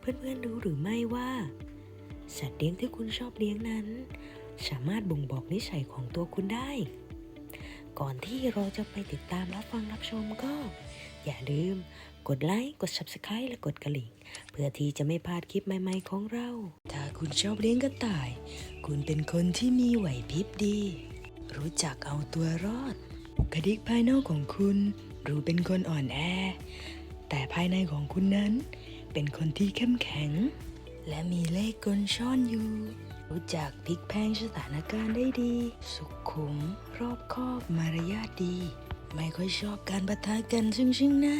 เพื่อนๆรู้หรือไม่ว่า สัตว์เลี้ยงที่คุณชอบเลี้ยงนั้น สามารถบ่งบอกนิสัยของตัวคุณได้ ก่อนที่เราจะไปติดตามรับฟังรับชมก็ อย่าลืม กดไลค์กด Subscribe และกดกระลิ่ง เพื่อที่จะไม่พลาดคลิปใหม่ๆของเรา ถ้าคุณชอบเลี้ยงกระต่าย คุณเป็นคนที่มีไหวพริบดี รู้จักเอาตัวรอดบุคลิกภายนอกของคุณดูเป็นคนอ่อนแอ แต่ภายในของคุณนั้น เป็นคนที่เข้มแข็ง และมีเลขกลซ่อนอยู่ รู้จักพลิกแพงสถานการณ์ได้ดี สุขุม รอบคอบมารยาทดี ไม่ค่อยชอบการประทะกันซึ่งซึ่งหน้า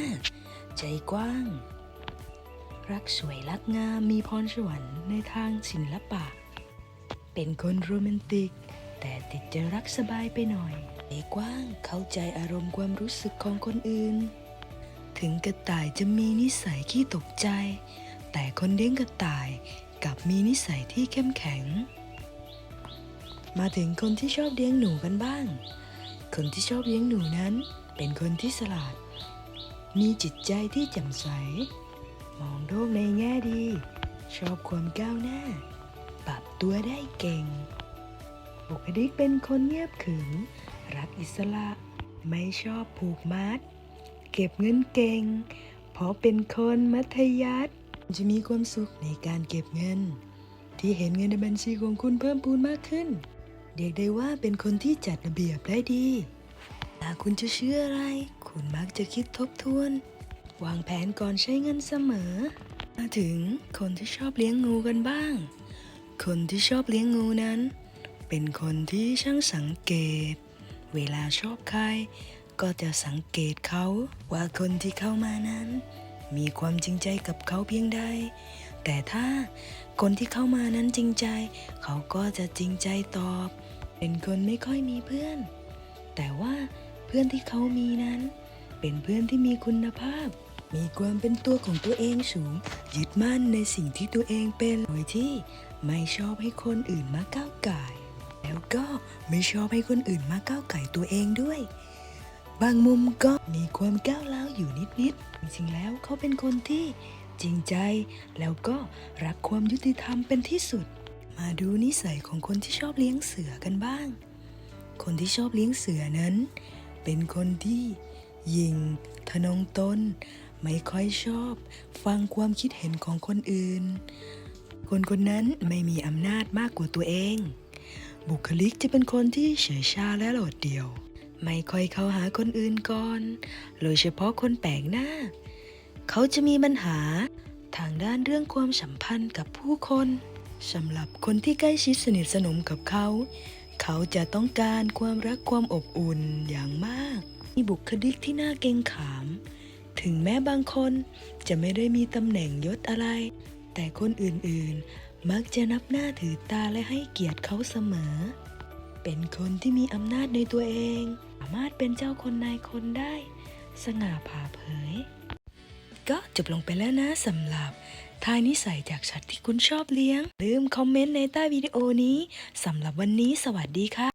ใจกว้าง รักสวยรักงามมีพรสวรรค์ในทางศิลปะ เป็นคนโรแมนติก แต่ติดจะรักสบายไปหน่อยใจกว้างเข้าใจอารมณ์ความรู้สึกของคนอื่น ถึงกระต่ายจะมีนิสัยขี้ตกใจ แต่คนเลี้ยงกระต่ายกลับมีนิสัยที่เข้มแข็ง มาถึงคนที่ชอบเลี้ยงหนูกันบ้าง คนที่ชอบเลี้ยงหนูนั้น เป็นคนที่ฉลาด มีจิตใจที่แจ่มใส มองโลกในแง่ดี ชอบความก้าวหน้า ปรับตัวได้เก่ง บุคลิกเป็นคนเงียบขรึมรักอิสระ ไม่ชอบผูกมัด เก็บเงินเก่ง เพราะเป็นคนมัธยัสถ์จะมีความสุขในการเก็บเงิน ที่เห็นเงินในบัญชีของคุณเพิ่มพูนมากขึ้น เรียกได้ว่าเป็นคนที่จัดระเบียบได้ดีถ้าคุณจะเชื่ออะไร คุณมักจะคิดทบทวน วางแผนก่อนใช้เงินเสมอ มาถึงคนที่ชอบเลี้ยงงูกันบ้าง คนที่ชอบเลี้ยงงูนั้น เป็นคนที่ช่างสังเกต เวลาชอบใคร ก็จะสังเกตเขาว่าคนที่เข้ามานั้น มีความจริงใจกับเขาเพียงใด แต่ถ้าคนที่เข้ามานั้นจริงใจ เขาก็จะจริงใจตอบ เป็นคนไม่ค่อยมีเพื่อน แต่ว่าเพื่อนที่เขามีนั้น เป็นเพื่อนที่มีคุณภาพ มีความเป็นตัวของตัวเองสูง ยึดมั่นในสิ่งที่ตัวเองเป็นโดยที่ไม่ชอบให้คนอื่นมาก้าวไก่แล้วก็ไม่ชอบให้คนอื่นมาก้าวไก่ตัวเองด้วย บางมุมก็มีความก้าวร้าวอยู่นิดๆจริงๆแล้วเขาเป็นคนที่จริงใจ แล้วก็รักความยุติธรรมเป็นที่สุด มาดูนิสัยของคนที่ชอบเลี้ยงเสือกันบ้าง คนที่ชอบเลี้ยงเสือนั้น เป็นคนที่ยิงทะนงตน ไม่ค่อยชอบ ฟังความคิดเห็นของคนอื่น คนคนนั้นไม่มีอำนาจมากกว่าตัวเอง บุคลิกจะเป็นคนที่เฉยชาและโดดเดี่ยว ไม่ค่อยเข้าหาคนอื่นก่อน โดยเฉพาะคนแปลกหน้า เขาจะมีปัญหาทางด้านเรื่องความสัมพันธ์กับผู้คนสำหรับคนที่ใกล้ชิดสนิทสนมกับเขา เขาจะต้องการความรักความอบอุ่นอย่างมาก มีบุคลิกที่น่าเกรงขาม ถึงแม้บางคนจะไม่ได้มีตำแหน่งยศอะไร แต่คนอื่นๆ มักจะนับหน้าถือตาและให้เกียรติเขาเสมอ เป็นคนที่มีอำนาจในตัวเอง สามารถเป็นเจ้าคนนายคนได้ สง่าผ่าเผย ก็จบลงไปแล้วนะสำหรับทายนิสัยจากสัตว์ที่คุณชอบเลี้ยง ลืมคอมเมนต์ในใต้วิดีโอนี้สำหรับวันนี้สวัสดีค่ะ